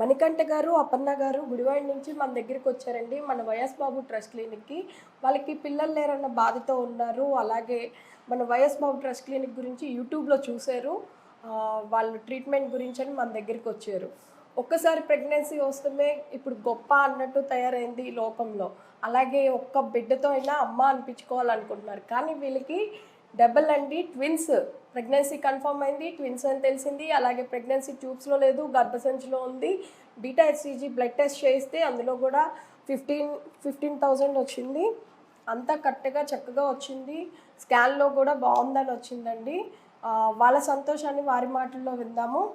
మణికంఠ గారు అపర్ణ గారు గుడివాడ నుంచి మన దగ్గరికి వచ్చారండి. మన వైఎస్ బాబు ట్రస్ట్ క్లినిక్కి వాళ్ళకి పిల్లలు లేరన్న బాధతో ఉన్నారు. అలాగే మన వైఎస్ బాబు ట్రస్ట్ క్లినిక్ గురించి యూట్యూబ్లో చూశారు. వాళ్ళు ట్రీట్మెంట్ గురించి అని మన దగ్గరికి వచ్చారు. ఒక్కసారి ప్రెగ్నెన్సీ వస్తే ఇప్పుడు గొప్ప అన్నట్టు తయారైంది ఈ లోకంలో. అలాగే ఒక్క బిడ్డతో అయినా అమ్మ అనిపించుకోవాలనుకుంటున్నారు. కానీ వీళ్ళకి డబల్ అండి ట్విన్స్. ప్రెగ్నెన్సీ కన్ఫర్మ్ అయింది ట్విన్స్ అని తెలిసింది. అలాగే ప్రెగ్నెన్సీ ట్యూబ్స్లో లేదు గర్భసంచిలో ఉంది. బీటా హెచ్సిజీ బ్లడ్ టెస్ట్ చేస్తే అందులో కూడా ఫిఫ్టీన్ ఫిఫ్టీన్ థౌజండ్ వచ్చింది. అంతా కరెక్ట్గా చక్కగా వచ్చింది. స్కాన్లో కూడా బాగుందని వచ్చిందండి. వాళ్ళ సంతోషాన్ని వారి మాటల్లో విందాము.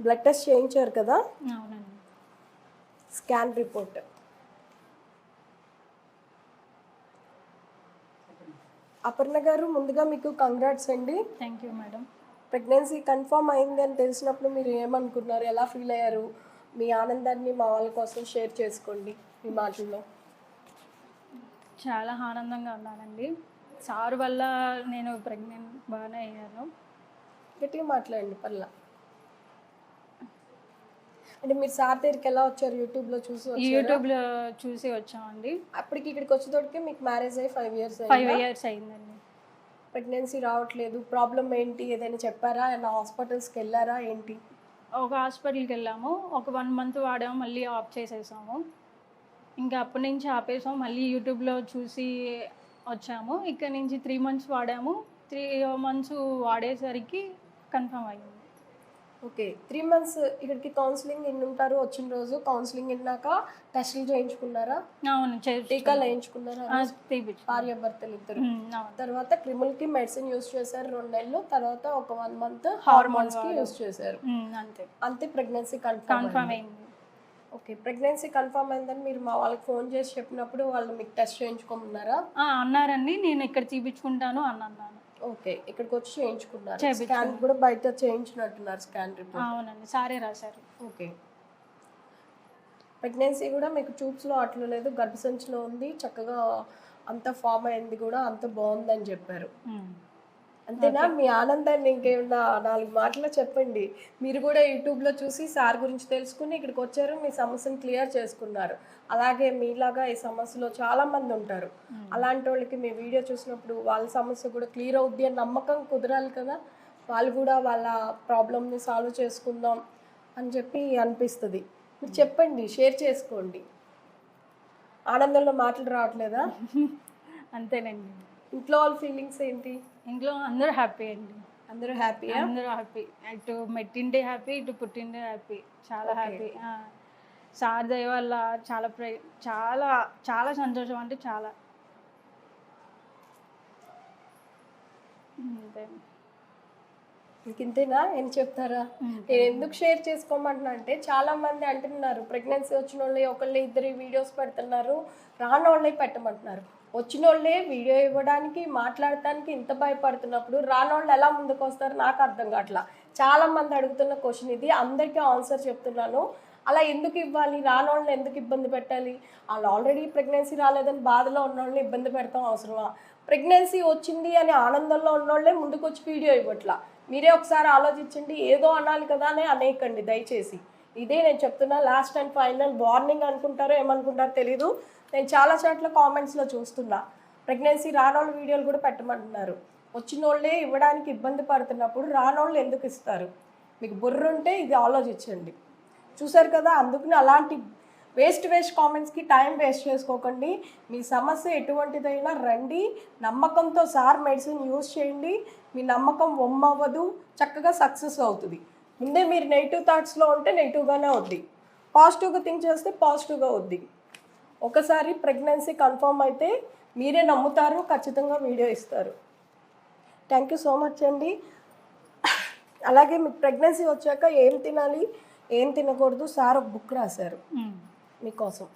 బ్లడ్ టెస్ట్ చేయించారు కదా? Scan report. అపర్ణ గారు ముందుగా మీకు కంగ్రాట్స్ అండి. Thank you madam pregnancy confirm అయింది అని తెలిసినప్పుడు మీరు ఏమనుకున్నారు? ఎలా ఫీల్ అయ్యారు? మీ ఆనందాన్ని మా వాళ్ళ కోసం షేర్ చేసుకోండి మీ మాటల్లో. చాలా ఆనందంగా ఉన్నానండి. సార్ వల్ల నేను ప్రెగ్నెంట్ బాగానే అయ్యాను. గట్టిగా మాట్లాడండి పర్లా. అంటే మీరు సార్ దగ్గరికి ఎలా వచ్చారు? యూట్యూబ్లో చూసి ఈ వచ్చారా? యూట్యూబ్లో చూసి వచ్చామండి. అప్పటికి ఇక్కడికి వచ్చేటోడికి మీకు మ్యారేజ్ అయ్యి ఫైవ్ ఇయర్స్ ఫైవ్ ఇయర్స్ అయిందండి. ప్రెగ్నెన్సీ రావట్లేదు. ప్రాబ్లం ఏంటి? ఏదైనా చెప్పారా? ఏమైనా హాస్పిటల్స్కి వెళ్ళారా? ఏంటి? ఒక హాస్పిటల్కి వెళ్ళాము. ఒక వన్ మంత్ వాడాము. మళ్ళీ ఆఫ్ చేసేసాము. ఇంకా అప్పటి నుంచి ఆపేసాము. మళ్ళీ యూట్యూబ్లో చూసి వచ్చాము. ఇక్కడ నుంచి త్రీ మంత్స్ వాడాము. త్రీ మంత్స్ వాడేసరికి కన్ఫర్మ్ అయ్యింది ఓకే త్రీ మంత్స్ ఇక్కడికి కౌన్సిలింగ్ ఎన్ని ఉంటారు వచ్చిన రోజు కౌన్సిలింగ్ విన్నాక టెస్టులు చేయించుకున్నారా? అవును టీకాలు వేయించుకున్నారా తీపిచ్చు భార్యాభర్తలు ఇద్దరు. తర్వాత క్రిములకి మెడిసిన్ యూస్ చేశారు రెండు నెలలు తర్వాత ఒక వన్ మంత్ హార్మోన్స్కి యూస్ చేశారు. అంతే. అంతే ప్రెగ్నెన్సీ కన్ఫర్మ్ అయింది. ఓకే ప్రెగ్నెన్సీ కన్ఫర్మ్ అయిందని మీరు మా వాళ్ళకి ఫోన్ చేసి చెప్పినప్పుడు వాళ్ళు మీకు టెస్ట్ చేయించుకోమన్నారా? అన్నారండి నేను ఇక్కడ తీపిచ్చుకుంటాను అని అన్నాను. ఓకే ఇక్కడికి వచ్చి చేయించుకున్నారు. స్కాన్ కూడా బయట చేయించినట్టున్నారు స్కాన్ రిపోర్ట్ అవునండి సారే రాశారు ఓకే ప్రెగ్నెన్సీ కూడా మీకు ట్యూబ్స్లో అట్లా లేదు గర్భసంచిలో ఉంది చక్కగా అంత ఫామ్ అయింది కూడా అంత బాగుందని చెప్పారు. అంతేనా? మీ ఆనందాన్ని ఇంకేమన్నా నాలుగు మాటలు చెప్పండి. మీరు కూడా యూట్యూబ్లో చూసి సార్ గురించి తెలుసుకుని ఇక్కడికి వచ్చారు మీ సమస్యను క్లియర్ చేసుకున్నారు. అలాగే మీలాగా ఈ సమస్యలో చాలా మంది ఉంటారు. అలాంటి వాళ్ళకి మీ వీడియో చూసినప్పుడు వాళ్ళ సమస్య కూడా క్లియర్ అవుద్ది అని నమ్మకం కుదరాలి కదా? వాళ్ళు కూడా వాళ్ళ ప్రాబ్లమ్ని సాల్వ్ చేసుకుందాం అని చెప్పి అనిపిస్తుంది. మీరు చెప్పండి షేర్ చేసుకోండి. ఆనందంలో మాటలు రావట్లేదా? అంతేనండి. ఇంట్లో వాళ్ళ ఫీలింగ్స్ ఏంటి? ఇంట్లో అందరూ హ్యాపీ అండి. అందరూ హ్యాపీయా అందరూ హ్యాపీ అటు మెట్టిండే హ్యాపీ ఇటు పుట్టిండే హ్యాపీ చాలా హ్యాపీ సార్ దయ వల్ల చాలా ప్ర చాలా చాలా సంతోషం అంటే చాలా. ఇంతేనా ఏం చెప్తారా? నేను ఎందుకు షేర్ చేసుకోమంటున్నా అంటే చాలా మంది అంటున్నారు ప్రెగ్నెన్సీ వచ్చిన వాళ్ళే ఒకళ్ళే ఇద్దరు వీడియోస్ పెడుతున్నారు రాని వాళ్ళే పెట్టమంటున్నారు. వచ్చిన వాళ్ళే వీడియో ఇవ్వడానికి మాట్లాడటానికి ఇంత భయపడుతున్నప్పుడు రానోళ్ళు ఎలా ముందుకు వస్తారు నాకు అర్థం కావట్లా. చాలా మంది అడుగుతున్న క్వశ్చన్ ఇది అందరికీ ఆన్సర్ చెప్తున్నాను. అలా ఎందుకు ఇవ్వాలి? రానోళ్ళని ఎందుకు ఇబ్బంది పెట్టాలి? వాళ్ళు ఆల్రెడీ ప్రెగ్నెన్సీ రాలేదని బాధలో ఉన్న వాళ్ళని ఇబ్బంది పెడతాం అవసరమా? ప్రెగ్నెన్సీ వచ్చింది అని ఆనందంలో ఉన్నోళ్ళే ముందుకు వచ్చి వీడియో ఇవ్వట్లా. మీరే ఒకసారి ఆలోచించండి ఏదో అనాలి కదా అని అనేకండి దయచేసి. ఇదే నేను చెప్తున్నా లాస్ట్ అండ్ ఫైనల్ వార్నింగ్ అనుకుంటారో ఏమనుకుంటారో తెలీదు. నేను చాలా చోట్ల కామెంట్స్లో చూస్తున్నా. ప్రెగ్నెన్సీ రానోళ్ళ వీడియోలు కూడా పెట్టమంటున్నారు. వచ్చిన వాళ్ళే ఇవ్వడానికి ఇబ్బంది పడుతున్నప్పుడు రానోళ్ళు ఎందుకు ఇస్తారు? మీకు బుర్ర ఉంటే ఇది ఆలోచించండి. చూసారు కదా అందుకని అలాంటి వేస్ట్ వేస్ట్ కామెంట్స్కి టైం వేస్ట్ చేసుకోకండి. మీ సమస్య ఎటువంటిదైనా రండి. నమ్మకంతో సార్ మెడిసిన్ యూజ్ చేయండి. మీ నమ్మకం ఒమ్మవ్వదు. చక్కగా సక్సెస్ అవుతుంది. ముందే మీరు నెగిటివ్ థాట్స్లో ఉంటే నెగిటివ్గానే అవుద్ది. పాజిటివ్గా థింక్ చేస్తే పాజిటివ్గా అవుద్ది. ఒకసారి ప్రెగ్నెన్సీ కన్ఫర్మ్ అయితే మీరే నమ్ముతారు ఖచ్చితంగా వీడియో ఇస్తారు. థ్యాంక్ యూ సో మచ్ అండి. అలాగే మీకు ప్రెగ్నెన్సీ వచ్చాక ఏం తినాలి ఏం తినకూడదు సార్ ఒక బుక్ రాశారు. మీకోసం.